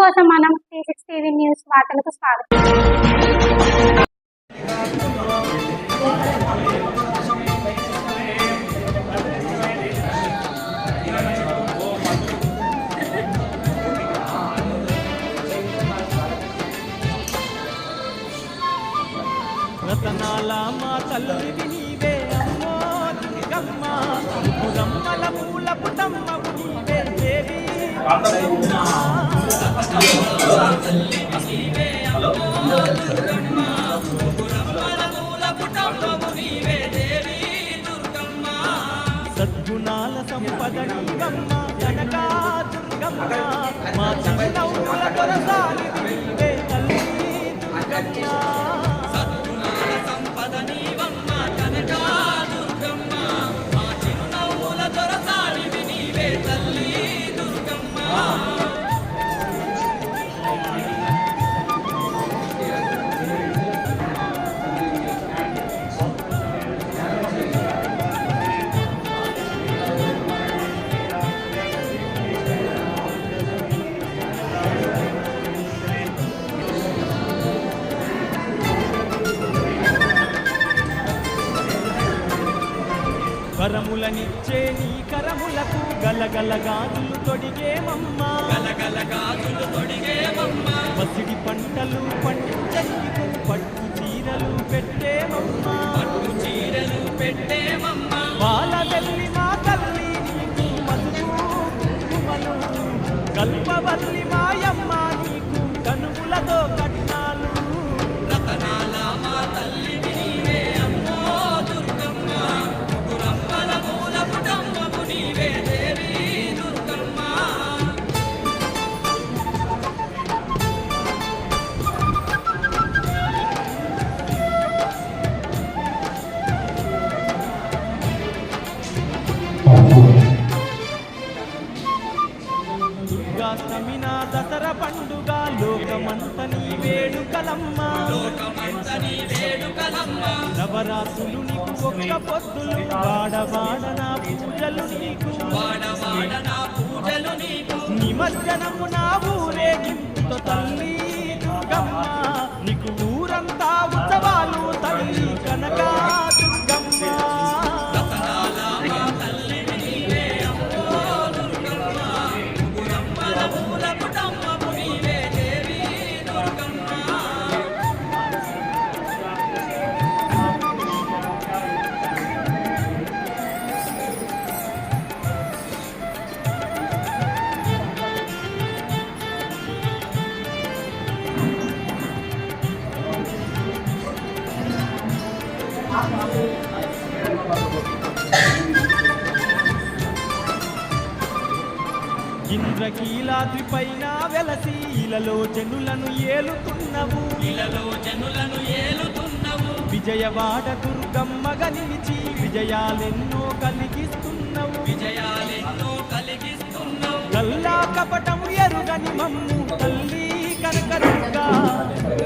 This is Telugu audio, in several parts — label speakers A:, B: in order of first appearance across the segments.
A: కోసం మనం త్రీ సిక్స్ టీవీ న్యూస్ వార్తలకు స్వాగతం.
B: రతనాల మా తల్లివి నీవే అమ్మో దుర్గమ్మ. మురమ్మల మూల పుటమ్మ సద్గుణాల సంపద నీవమ్మ జనకా దుర్గమ్మ మా చిన్నవుల కొరసాలి వరములనిచ్చే నీ కరములకు గలగల గాజులు తొడిగేమమ్మా గలగల గాజులు తొడిగేమమ్మా పసిడి పంటలు పండించనీకు పట్టు చీరలు పెట్టేమమ్మా పట్టు వేడుకలమ్మ నవరాత్రులు నీకు ఒక్క పొద్దులు. వాడవాడ నా పూజలు నీకు. నిమజ్జనము నా ఊరేగింపుతో తల్లి. ఇంద్రకీలాద్రి పైన వెలసి ఇలలో జనులను ఏలుతున్నవు. ఇలలో జనులను ఏలుతున్నవు. విజయవాడ దుర్గమ్మగా నిలిచి విజయాలెన్నో కలిగిస్తున్నవు. విజయాలెన్నో కలిగిస్తున్నావు. కల్లా కపటం ఎరుగని మమ్ము తల్లి కనకరుగా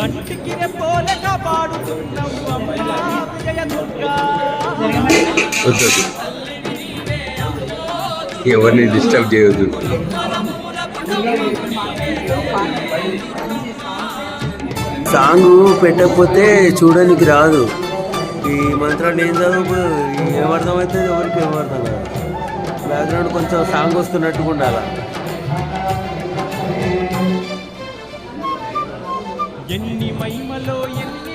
B: కంటికి రెప్పోల కాపాడుతున్నవు అమ్మా.
C: వద్దు ఎవరిని డిస్టర్బ్ చేయొద్దు.
D: సాంగ్ పెట్టకపోతే చూడడానికి రాదు. ఈ మంత్రాన్ని ఏం చదువు ఏం అర్థమవుతుంది ఎవరికి ఏం అర్థం కాదు. బ్యాక్గ్రౌండ్ కొంచెం సాంగ్ వస్తున్నట్టుగా ఉండాలి?
B: ఎన్ని మహిమలో ఎన్ని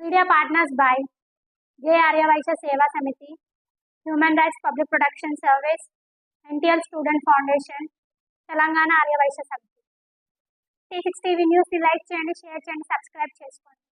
A: media partners by J Aryavysya Seva Samiti human rights public protection service NTL student foundation Telangana Aryavysya Samiti TH six TV న్యూస్ని లైక్ చేయండి షేర్ చేయండి సబ్స్క్రైబ్ చేసుకోండి.